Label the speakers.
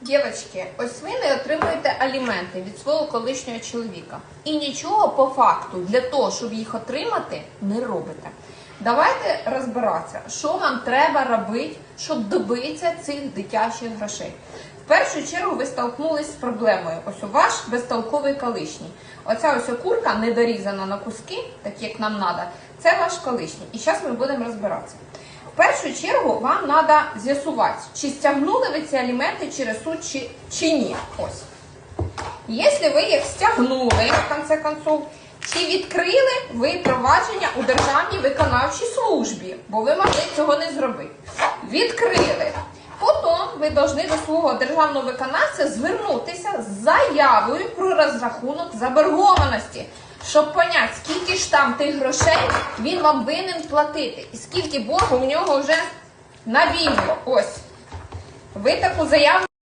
Speaker 1: Дівчатки, ось ви не отримуєте аліменти від свого колишнього чоловіка. І нічого по факту для того, щоб їх отримати, не робите. Давайте розбиратися, що вам треба робити, щоб добитися цих дитячих грошей. В першу чергу ви столкнулись з проблемою. Ось у ваш безтолковий колишній. Оця ось курка недорізана на куски, так як нам треба, це ваш колишній. І зараз ми будемо розбиратися. Першу чергу вам треба з'ясувати, чи стягнули ви ці аліменти через суд чи, чи ні. Ось. Якщо ви їх стягнули, в конце концов, чи відкрили ви провадження у Державній виконавчій службі, бо ви могли цього не зробити. Відкрили. Потім ви повинні до свого державного виконавця звернутися з заявою про розрахунок заборгованості, щоб поняти, скільки ж там тих грошей він вам винен платити, і скільки боргу в нього вже навіло. Ось. Ви таку заяву